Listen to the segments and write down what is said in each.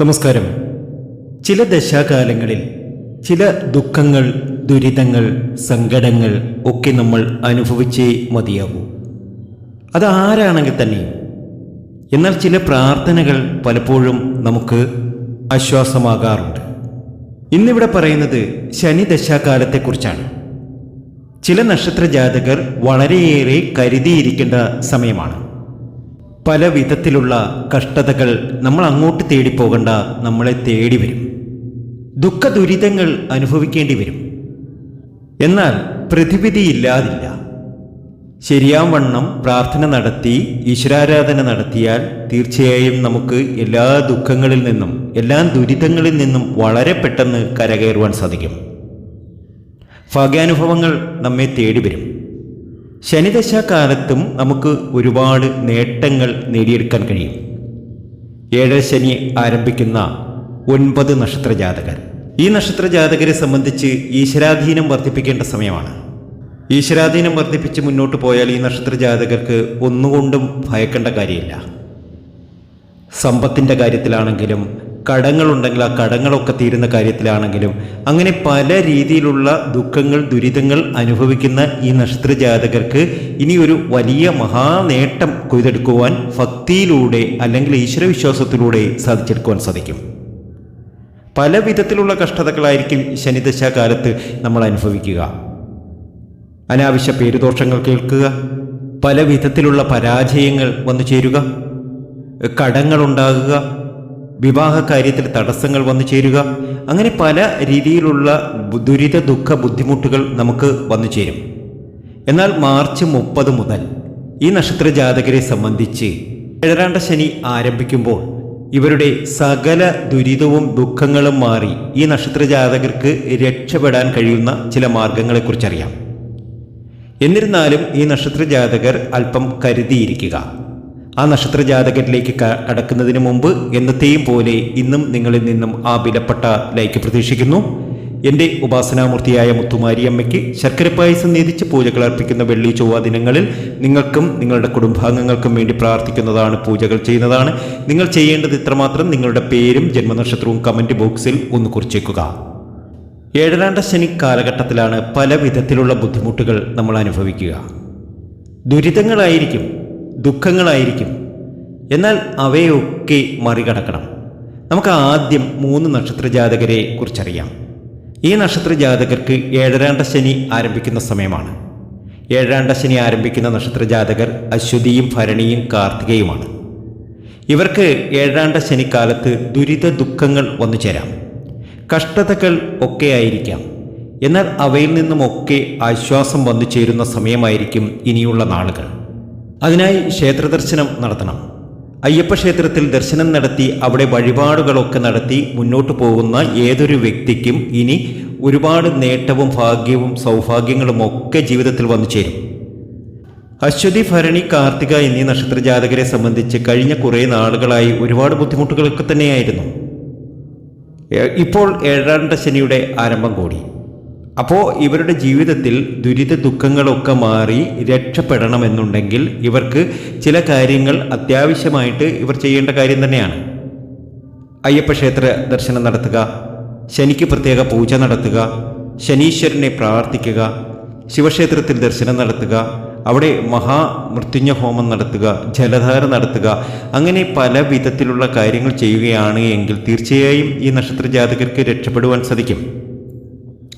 നമസ്കാരം. ചില ദശാകാലങ്ങളിൽ ചില ദുഃഖങ്ങൾ ദുരിതങ്ങൾ സങ്കടങ്ങൾ ഒക്കെ നമ്മൾ അനുഭവിച്ചേ മതിയാകൂ. അത് ആരാണെങ്കിൽ തന്നെയും. എന്നാൽ ചില പ്രാർത്ഥനകൾ പലപ്പോഴും നമുക്ക് ആശ്വാസമാകാറുണ്ട്. ഇന്നിവിടെ പറയുന്നത് ശനി ദശാകാലത്തെക്കുറിച്ചാണ്. ചില നക്ഷത്ര ജാതകർ വളരെയേറെ കരുതിയിരിക്കേണ്ട സമയമാണ്. പല വിധത്തിലുള്ള കഷ്ടതകൾ നമ്മൾ അങ്ങോട്ട് തേടി പോകണ്ട നമ്മളെ തേടി വരും. ദുഃഖ ദുരിതങ്ങൾ അനുഭവിക്കേണ്ടി വരും. എന്നാൽ പ്രതിവിധിയില്ലാതില്ല ശരിയാവണ്ണം പ്രാർത്ഥന നടത്തി ഈശ്വരാരാധന നടത്തിയാൽ തീർച്ചയായും നമുക്ക് എല്ലാ ദുഃഖങ്ങളിൽ നിന്നും എല്ലാ ദുരിതങ്ങളിൽ നിന്നും വളരെ പെട്ടെന്ന് കരകയറുവാൻ സാധിക്കും. ഭാഗ്യാനുഭവങ്ങൾ നമ്മെ തേടി വരും. ശനിദശാകാലത്തും നമുക്ക് ഒരുപാട് നേട്ടങ്ങൾ നേടിയെടുക്കാൻ കഴിയും. ഏഴര ശനി ആരംഭിക്കുന്ന ഒൻപത് നക്ഷത്ര ജാതകർ. ഈ നക്ഷത്ര ജാതകരെ സംബന്ധിച്ച് ഈശ്വരാധീനം വർദ്ധിപ്പിക്കേണ്ട സമയമാണ്. ഈശ്വരാധീനം വർദ്ധിപ്പിച്ച് മുന്നോട്ട് പോയാൽ ഈ നക്ഷത്ര ജാതകർക്ക് ഒന്നുകൊണ്ടും ഭയക്കേണ്ട കാര്യമില്ല. സമ്പത്തിന്റെ കാര്യത്തിലാണെങ്കിലും കടങ്ങളുണ്ടെങ്കിൽ ആ കടങ്ങളൊക്കെ തീരുന്ന കാര്യത്തിലാണെങ്കിലും അങ്ങനെ പല രീതിയിലുള്ള ദുഃഖങ്ങൾ ദുരിതങ്ങൾ അനുഭവിക്കുന്ന ഈ നക്ഷത്ര ജാതകർക്ക് ഇനി ഒരു വലിയ മഹാനേട്ടം കൊയ്തെടുക്കുവാൻ ഭക്തിയിലൂടെ അല്ലെങ്കിൽ ഈശ്വരവിശ്വാസത്തിലൂടെ സാധിച്ചെടുക്കുവാൻ സാധിക്കും. പല വിധത്തിലുള്ള കഷ്ടതകളായിരിക്കും ശനിദശാകാലത്ത് നമ്മൾ അനുഭവിക്കുക. അനാവശ്യ പേരുദോഷങ്ങൾ കേൾക്കുക. പല വിധത്തിലുള്ള പരാജയങ്ങൾ വന്നു ചേരുക. കടങ്ങളുണ്ടാകുക. വിവാഹ കാര്യത്തിൽ തടസ്സങ്ങൾ വന്നു ചേരുക. അങ്ങനെ പല രീതിയിലുള്ള ദുരിത ദുഃഖ ബുദ്ധിമുട്ടുകൾ നമുക്ക് വന്നു ചേരും. എന്നാൽ മാർച്ച് മുപ്പത് മുതൽ ഈ നക്ഷത്ര ജാതകരെ സംബന്ധിച്ച് ഏഴരാണ്ട ശനി ആരംഭിക്കുമ്പോൾ ഇവരുടെ സകല ദുരിതവും ദുഃഖങ്ങളും മാറി ഈ നക്ഷത്ര ജാതകർക്ക് രക്ഷപ്പെടാൻ കഴിയുന്ന ചില മാർഗങ്ങളെക്കുറിച്ചറിയാം. എന്നിരുന്നാലും ഈ നക്ഷത്ര ജാതകർ അല്പം കരുതിയിരിക്കുക. ആ നക്ഷത്ര ജാതകത്തിലേക്ക് കടക്കുന്നതിന് മുമ്പ് എന്നത്തെയും പോലെ ഇന്നും നിങ്ങളിൽ നിന്നും ആ വിലപ്പെട്ട ലൈക്ക് പ്രതീക്ഷിക്കുന്നു. എന്റെ ഉപാസനാമൂർത്തിയായ മുത്തുമാരിയമ്മയ്ക്ക് ശർക്കര പായസം നീതിച്ച് പൂജകൾ അർപ്പിക്കുന്ന വെള്ളി ചൊവ്വ ദിനങ്ങളിൽ നിങ്ങൾക്കും നിങ്ങളുടെ കുടുംബാംഗങ്ങൾക്കും വേണ്ടി പ്രാർത്ഥിക്കുന്നതാണ് പൂജകൾ ചെയ്യുന്നതാണ്. നിങ്ങൾ ചെയ്യേണ്ടത് ഇത്രമാത്രം നിങ്ങളുടെ പേരും ജന്മനക്ഷത്രവും കമന്റ് ബോക്സിൽ ഒന്ന് കുറിച്ചേക്കുക. ഏഴരാണ്ട ശനി കാലഘട്ടത്തിലാണ് പല വിധത്തിലുള്ള ബുദ്ധിമുട്ടുകൾ നമ്മൾ അനുഭവിക്കുക. ദുരിതങ്ങളായിരിക്കും ദുഃഖങ്ങളായിരിക്കും. എന്നാൽ അവയൊക്കെ മറികടക്കണം. നമുക്ക് ആദ്യം മൂന്ന് നക്ഷത്ര ജാതകരെ കുറിച്ചറിയാം. ഈ നക്ഷത്ര ജാതകർക്ക് ഏഴരാണ്ട ശനി ആരംഭിക്കുന്ന സമയമാണ്. ഏഴരാണ്ട ശനി ആരംഭിക്കുന്ന നക്ഷത്ര ജാതകർ അശ്വതിയും ഭരണിയും കാർത്തികയുമാണ്. ഇവർക്ക് ഏഴാണ്ട ശനിക്കാലത്ത് ദുരിത ദുഃഖങ്ങൾ വന്നു ചേരാം. കഷ്ടതകൾ ഒക്കെ ആയിരിക്കാം. എന്നാൽ അവയിൽ നിന്നുമൊക്കെ ആശ്വാസം വന്നു ചേരുന്ന സമയമായിരിക്കും ഇനിയുള്ള നാളുകൾ. അതിനായി ക്ഷേത്രദർശനം നടത്തണം. അയ്യപ്പ ക്ഷേത്രത്തിൽ ദർശനം നടത്തി അവിടെ വഴിപാടുകളൊക്കെ നടത്തി മുന്നോട്ട് പോകുന്ന ഏതൊരു വ്യക്തിക്കും ഇനി ഒരുപാട് നേട്ടവും ഭാഗ്യവും സൗഭാഗ്യങ്ങളും ഒക്കെ ജീവിതത്തിൽ വന്നു ചേരും. അശ്വതി ഭരണി കാർത്തിക എന്നീ നക്ഷത്ര ജാതകരെ സംബന്ധിച്ച് കഴിഞ്ഞ കുറേ നാളുകളായി ഒരുപാട് ബുദ്ധിമുട്ടുകളൊക്കെ തന്നെയായിരുന്നു. ഇപ്പോൾ ഏഴാണ്ട ശനിയുടെ ആരംഭം കൂടി. അപ്പോൾ ഇവരുടെ ജീവിതത്തിൽ ദുരിത ദുഃഖങ്ങളൊക്കെ മാറി രക്ഷപ്പെടണമെന്നുണ്ടെങ്കിൽ ഇവർക്ക് ചില കാര്യങ്ങൾ അത്യാവശ്യമായിട്ട് ഇവർ ചെയ്യേണ്ട കാര്യം തന്നെയാണ്. അയ്യപ്പ ക്ഷേത്ര ദർശനം നടത്തുക ശനിക്ക് പ്രത്യേക പൂജ നടത്തുക ശനീശ്വരനെ പ്രാർത്ഥിക്കുക ശിവക്ഷേത്രത്തിൽ ദർശനം നടത്തുക അവിടെ മഹാമൃത്യുഞ്ജ ഹോമം നടത്തുക ജലധാര നടത്തുക അങ്ങനെ പല വിധത്തിലുള്ള കാര്യങ്ങൾ ചെയ്യുകയാണ് എങ്കിൽ തീർച്ചയായും ഈ നക്ഷത്ര ജാതകർക്ക് രക്ഷപ്പെടുവാൻ സാധിക്കും.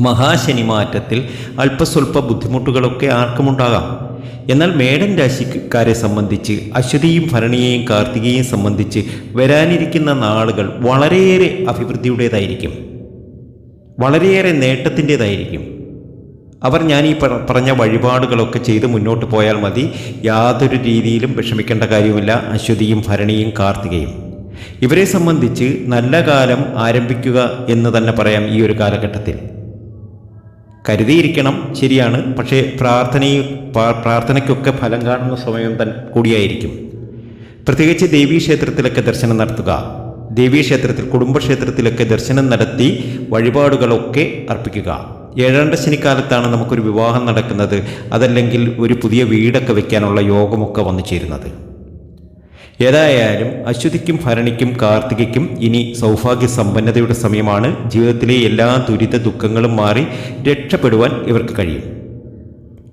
മഹാശനി മാറ്റത്തിൽ അല്പസ്വല്പ ബുദ്ധിമുട്ടുകളൊക്കെ ആർക്കുമുണ്ടാകാം. എന്നാൽ മേടൻ രാശിക്കാരെ സംബന്ധിച്ച് അശ്വതിയും ഭരണിയെയും കാർത്തികയെയും സംബന്ധിച്ച് വരാനിരിക്കുന്ന നാളുകൾ വളരെയേറെ അഭിവൃദ്ധിയുടേതായിരിക്കും. വളരെയേറെ നേട്ടത്തിന്റെതായിരിക്കും. അവർ ഞാൻ ഈ പറഞ്ഞ വഴിപാടുകളൊക്കെ ചെയ്ത് മുന്നോട്ട് പോയാൽ മതി. യാതൊരു രീതിയിലും വിഷമിക്കേണ്ട കാര്യമില്ല അശ്വതിയും ഭരണിയും കാർത്തികയും. ഇവരെ സംബന്ധിച്ച് നല്ല കാലം ആരംഭിക്കുക എന്ന് തന്നെ പറയാം ഈ ഒരു കാലഘട്ടത്തിൽ. കരുതിയിരിക്കണം ശരിയാണ്. പക്ഷേ പ്രാർത്ഥനയും പ്രാ- പ്രാർത്ഥനയ്ക്കൊക്കെ ഫലം കാണുന്ന സമയം തൻ കൂടിയായിരിക്കും. പ്രത്യേകിച്ച് ദേവീക്ഷേത്രത്തിലൊക്കെ ദർശനം നടത്തുക. ദേവീക്ഷേത്രത്തിൽ കുടുംബക്ഷേത്രത്തിലൊക്കെ ദർശനം നടത്തി വഴിപാടുകളൊക്കെ അർപ്പിക്കുക. ഏഴാണ്ട ശനിക്കാലത്താണ് നമുക്കൊരു വിവാഹം നടക്കുന്നത്. അതല്ലെങ്കിൽ ഒരു പുതിയ വീടൊക്കെ വയ്ക്കാനുള്ള യോഗമൊക്കെ വന്നു ചേരുന്നത്. ഏതായാലും അശ്വതിക്കും ഭരണിക്കും കാർത്തികയ്ക്കും ഇനി സൗഭാഗ്യ സമ്പന്നതയുടെ സമയമാണ്. ജീവിതത്തിലെ എല്ലാ ദുരിത ദുഃഖങ്ങളും മാറി രക്ഷപ്പെടുവാൻ ഇവർക്ക് കഴിയും.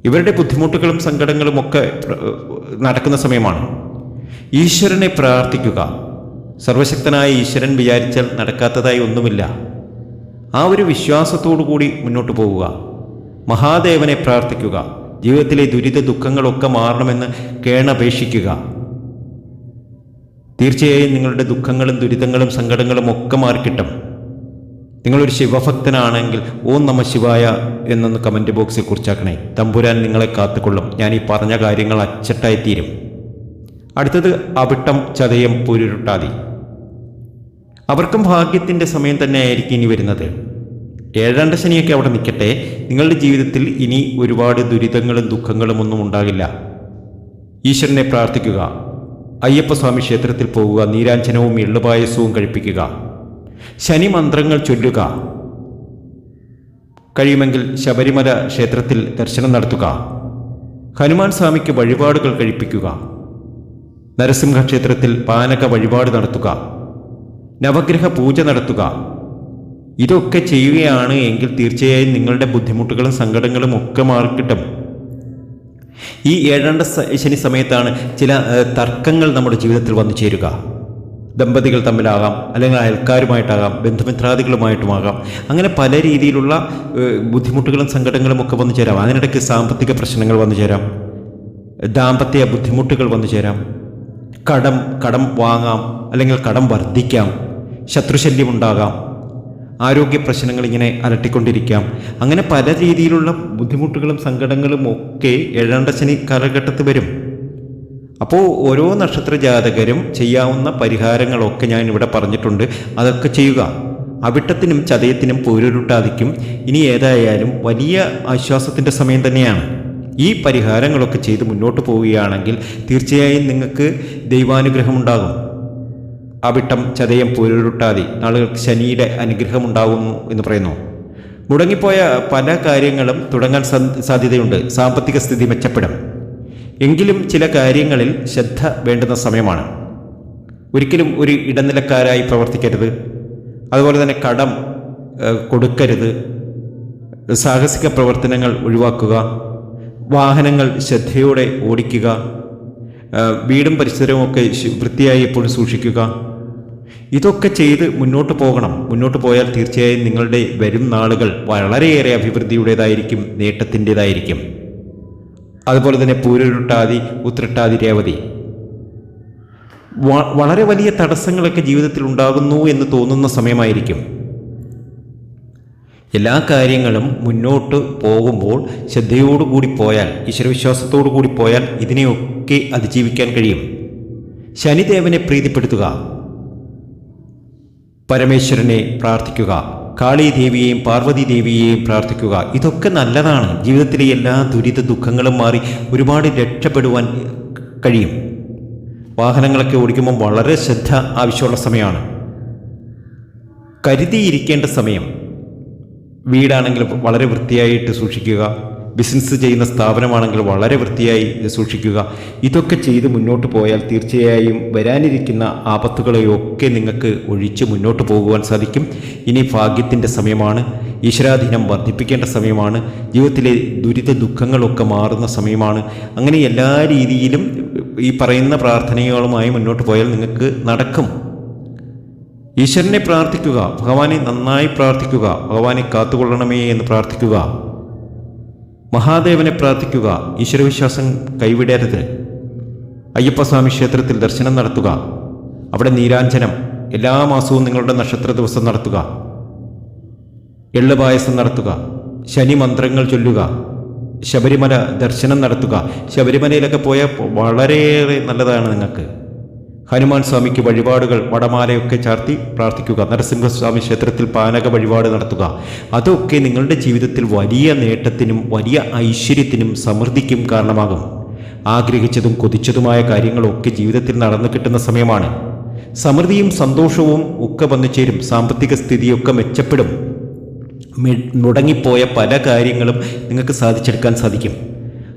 ഇവരുടെ ബുദ്ധിമുട്ടുകളും സങ്കടങ്ങളും ഒക്കെ നടക്കുന്ന സമയമാണ്. ഈശ്വരനെ പ്രാർത്ഥിക്കുക. സർവശക്തനായ ഈശ്വരൻ വിചാരിച്ചാൽ നടക്കാത്തതായി ഒന്നുമില്ല. ആ ഒരു വിശ്വാസത്തോടു കൂടി മുന്നോട്ട് പോവുക. മഹാദേവനെ പ്രാർത്ഥിക്കുക. ജീവിതത്തിലെ ദുരിത ദുഃഖങ്ങളൊക്കെ മാറണമെന്ന് കേണപേക്ഷിക്കുക. തീർച്ചയായും നിങ്ങളുടെ ദുഃഖങ്ങളും ദുരിതങ്ങളും സങ്കടങ്ങളും ഒക്കെ മാറിക്കിട്ടും. നിങ്ങളൊരു ശിവഭക്തനാണെങ്കിൽ ഓം നമ ശിവായ എന്നൊന്ന് കമന്റ് ബോക്സിൽ കുറിച്ചാക്കണേ. തമ്പുരാൻ നിങ്ങളെ കാത്തുകൊള്ളും. ഞാൻ ഈ പറഞ്ഞ കാര്യങ്ങൾ അച്ചട്ടായി തീരും. അടുത്തത് അവിട്ടം ചതയം പൊരുരുട്ടാതി. അവർക്കും ഭാഗ്യത്തിന്റെ സമയം തന്നെ ആയിരിക്കും ഇനി വരുന്നത്. ഏഴാണ്ട ശനിയൊക്കെ അവിടെ നിൽക്കട്ടെ. നിങ്ങളുടെ ജീവിതത്തിൽ ഇനി ഒരുപാട് ദുരിതങ്ങളും ദുഃഖങ്ങളും ഒന്നും ഉണ്ടാകില്ല. ഈശ്വരനെ പ്രാർത്ഥിക്കുക. അയ്യപ്പസ്വാമി ക്ഷേത്രത്തിൽ പോവുക നീരാഞ്ജനവും എള്ളുപായസവും കഴിപ്പിക്കുക. ശനി മന്ത്രങ്ങൾ ചൊല്ലുക. കഴിയുമെങ്കിൽ ശബരിമല ക്ഷേത്രത്തിൽ ദർശനം നടത്തുക. ഹനുമാൻ സ്വാമിക്ക് വഴിപാടുകൾ കഴിപ്പിക്കുക. നരസിംഹ ക്ഷേത്രത്തിൽ പാനക വഴിപാട് നടത്തുക. നവഗ്രഹ പൂജ നടത്തുക. ഇതൊക്കെ ചെയ്യുകയാണ് എങ്കിൽ തീർച്ചയായും നിങ്ങളുടെ ബുദ്ധിമുട്ടുകളും സങ്കടങ്ങളും ഒക്കെ മാറിക്കിട്ടും. ഈ ഏഴാണ്ട ശനി സമയത്താണ് ചില തർക്കങ്ങൾ നമ്മുടെ ജീവിതത്തിൽ വന്നു ചേരുക. ദമ്പതികൾ തമ്മിലാകാം അല്ലെങ്കിൽ അയൽക്കാരുമായിട്ടാകാം ബന്ധുമിത്രാദികളുമായിട്ടുമാകാം. അങ്ങനെ പല രീതിയിലുള്ള ബുദ്ധിമുട്ടുകളും സങ്കടങ്ങളും ഒക്കെ വന്നു ചേരാം. അതിനിടയ്ക്ക് സാമ്പത്തിക പ്രശ്നങ്ങൾ വന്നു ചേരാം. ദാമ്പത്യ ബുദ്ധിമുട്ടുകൾ വന്നു ചേരാം. കടം കടം വാങ്ങാം അല്ലെങ്കിൽ കടം വർദ്ധിക്കാം. ശത്രുശല്യം ഉണ്ടാകാം. ആരോഗ്യ പ്രശ്നങ്ങൾ ഇങ്ങനെ അലട്ടിക്കൊണ്ടിരിക്കാം. അങ്ങനെ പല രീതിയിലുള്ള ബുദ്ധിമുട്ടുകളും സങ്കടങ്ങളും ഒക്കെ ഏഴാണ്ട ശനി കാലഘട്ടത്തിൽ വരും. അപ്പോൾ ഓരോ നക്ഷത്ര ജാതകരും ചെയ്യാവുന്ന പരിഹാരങ്ങളൊക്കെ ഞാൻ ഇവിടെ പറഞ്ഞിട്ടുണ്ട്. അതൊക്കെ ചെയ്യുക. അവിട്ടത്തിനും ചതയത്തിനും പോരുരുട്ടാതിക്കും. ഇനി ഏതായാലും വലിയ ആശ്വാസത്തിന്റെ സമയം തന്നെയാണ്. ഈ പരിഹാരങ്ങളൊക്കെ ചെയ്ത് മുന്നോട്ട് പോവുകയാണെങ്കിൽ തീർച്ചയായും നിങ്ങൾക്ക് ദൈവാനുഗ്രഹം ഉണ്ടാകും അവിട്ടം ചതയം പോരുരുട്ടാതി. നാളുകൾക്ക് ശനിയുടെ അനുഗ്രഹം ഉണ്ടാകുന്നു എന്ന് പറയുന്നു. മുടങ്ങിപ്പോയ പല കാര്യങ്ങളും തുടങ്ങാൻ സാധ്യതയുണ്ട്. സാമ്പത്തിക സ്ഥിതി മെച്ചപ്പെടും. എങ്കിലും ചില കാര്യങ്ങളിൽ ശ്രദ്ധ വേണ്ടുന്ന സമയമാണ്. ഒരിക്കലും ഒരു ഇടനിലക്കാരായി പ്രവർത്തിക്കരുത്. അതുപോലെ തന്നെ കടം കൊടുക്കരുത്. സാഹസിക പ്രവർത്തനങ്ങൾ ഒഴിവാക്കുക. വാഹനങ്ങൾ ശ്രദ്ധയോടെ ഓടിക്കുക. വീടും പരിസരവും ഒക്കെ വൃത്തിയായി എപ്പോഴും സൂക്ഷിക്കുക. ഇതൊക്കെ ചെയ്ത് മുന്നോട്ട് പോകണം. മുന്നോട്ട് പോയാൽ തീർച്ചയായും നിങ്ങളുടെ വരും നാളുകൾ വളരെയേറെ അഭിവൃദ്ധിയുടേതായിരിക്കും നേട്ടത്തിന്റെതായിരിക്കും. അതുപോലെ തന്നെ പൂരരുട്ടാതി ഉത്രട്ടാതി രേവതി. വളരെ വലിയ തടസ്സങ്ങളൊക്കെ ജീവിതത്തിൽ ഉണ്ടാകുന്നു എന്ന് തോന്നുന്ന സമയമായിരിക്കും. എല്ലാ കാര്യങ്ങളും മുന്നോട്ട് പോകുമ്പോൾ ശ്രദ്ധയോടുകൂടി പോയാൽ ഈശ്വരവിശ്വാസത്തോടു കൂടി പോയാൽ ഇതിനെയൊക്കെ അതിജീവിക്കാൻ കഴിയും. ശനിദേവനെ പ്രീതിപ്പെടുത്തുക. പരമേശ്വരനെ പ്രാർത്ഥിക്കുക. കാളി ദേവിയെയും പാർവതി ദേവിയെയും പ്രാർത്ഥിക്കുക. ഇതൊക്കെ നല്ലതാണ്. ജീവിതത്തിലെ എല്ലാ ദുരിത ദുഃഖങ്ങളും മാറി ഒരുപാട് രക്ഷപ്പെടുവാൻ കഴിയും. വാഹനങ്ങളൊക്കെ ഓടിക്കുമ്പോൾ വളരെ ശ്രദ്ധ ആവശ്യമുള്ള സമയമാണ്. കരുതിയിരിക്കേണ്ട സമയം. വീടാണെങ്കിൽ വളരെ വൃത്തിയായിട്ട് സൂക്ഷിക്കുക. ബിസിനസ് ചെയ്യുന്ന സ്ഥാപനമാണെങ്കിൽ വളരെ വൃത്തിയായി സൂക്ഷിക്കുക. ഇതൊക്കെ ചെയ്ത് മുന്നോട്ട് പോയാൽ തീർച്ചയായും വരാനിരിക്കുന്ന ആപത്തുകളെയൊക്കെ നിങ്ങൾക്ക് ഒഴിച്ച് മുന്നോട്ട് പോകുവാൻ സാധിക്കും. ഇനി ഭാഗ്യത്തിന്റെ സമയമാണ്. ഈശ്വരാധീനം വർദ്ധിപ്പിക്കേണ്ട സമയമാണ്. ജീവിതത്തിലെ ദുരിത ദുഃഖങ്ങളൊക്കെ മാറുന്ന സമയമാണ്. അങ്ങനെ എല്ലാ രീതിയിലും ഈ പറയുന്ന പ്രാർത്ഥനകളുമായി മുന്നോട്ട് പോയാൽ നിങ്ങൾക്ക് നടക്കും. ഈശ്വരനെ പ്രാർത്ഥിക്കുക. ഭഗവാനെ നന്നായി പ്രാർത്ഥിക്കുക. ഭഗവാനെ കാത്തുകൊള്ളണമേ എന്ന് പ്രാർത്ഥിക്കുക. മഹാദേവനെ പ്രാർത്ഥിക്കുക ഈശ്വരവിശ്വാസം കൈവിടരുത് അയ്യപ്പസ്വാമി ക്ഷേത്രത്തിൽ ദർശനം നടത്തുക. അവിടെ നീരാഞ്ജനം എല്ലാ മാസവും നിങ്ങളുടെ നക്ഷത്ര ദിവസം നടത്തുക. എള്ളുപായസം നടത്തുക. ശനി മന്ത്രങ്ങൾ ചൊല്ലുക. ശബരിമല ദർശനം നടത്തുക. ശബരിമലയിലൊക്കെ പോയാൽ വളരെയേറെ നല്ലതാണ് നിങ്ങൾക്ക്. ഹനുമാൻ സ്വാമിക്ക് വഴിപാടുകൾ വടമാലയൊക്കെ ചാർത്തി പ്രാർത്ഥിക്കുക. നരസിംഹസ്വാമി ക്ഷേത്രത്തിൽ പാനക വഴിപാട് നടത്തുക. അതൊക്കെ നിങ്ങളുടെ ജീവിതത്തിൽ വലിയ നേട്ടത്തിനും വലിയ ഐശ്വര്യത്തിനും സമൃദ്ധിക്കും കാരണമാകും. ആഗ്രഹിച്ചതും കൊതിച്ചതുമായ കാര്യങ്ങളൊക്കെ ജീവിതത്തിൽ നടന്നു കിട്ടുന്ന സമയമാണ്. സമൃദ്ധിയും സന്തോഷവും ഒക്കെ വന്നു ചേരും. സാമ്പത്തിക സ്ഥിതിയൊക്കെ മെച്ചപ്പെടും. മുടങ്ങിപ്പോയ പല കാര്യങ്ങളും നിങ്ങൾക്ക് സാധിച്ചെടുക്കാൻ സാധിക്കും.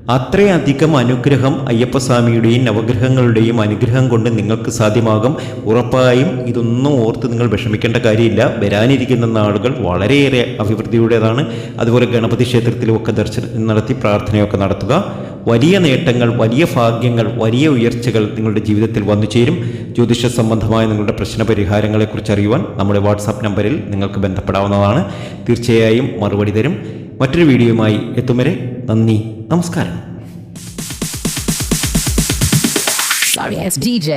അത്രയധികം അനുഗ്രഹം അയ്യപ്പസ്വാമിയുടെയും നവഗ്രഹങ്ങളുടെയും അനുഗ്രഹം കൊണ്ട് നിങ്ങൾക്ക് സാധ്യമാകും. ഉറപ്പായും ഇതൊന്നും ഓർത്ത് നിങ്ങൾ വിഷമിക്കേണ്ട കാര്യമില്ല. വരാനിരിക്കുന്ന നാളുകൾ വളരെയേറെ അഭിവൃദ്ധിയുടേതാണ്. അതുപോലെ ഗണപതി ക്ഷേത്രത്തിലുമൊക്കെ ദർശനം നടത്തി പ്രാർത്ഥനയൊക്കെ നടത്തുക. വലിയ നേട്ടങ്ങൾ വലിയ ഭാഗ്യങ്ങൾ വലിയ ഉയർച്ചകൾ നിങ്ങളുടെ ജീവിതത്തിൽ വന്നു ചേരും. ജ്യോതിഷ സംബന്ധമായ നിങ്ങളുടെ പ്രശ്ന പരിഹാരങ്ങളെക്കുറിച്ച് അറിയുവാൻ നമ്മുടെ വാട്സാപ്പ് നമ്പറിൽ നിങ്ങൾക്ക് ബന്ധപ്പെടാവുന്നതാണ്. തീർച്ചയായും മറുപടി തരും. മറ്റൊരു വീഡിയോയുമായി എത്തും വരെ നന്ദി. നമസ്കാരം Sorry, it's DJ.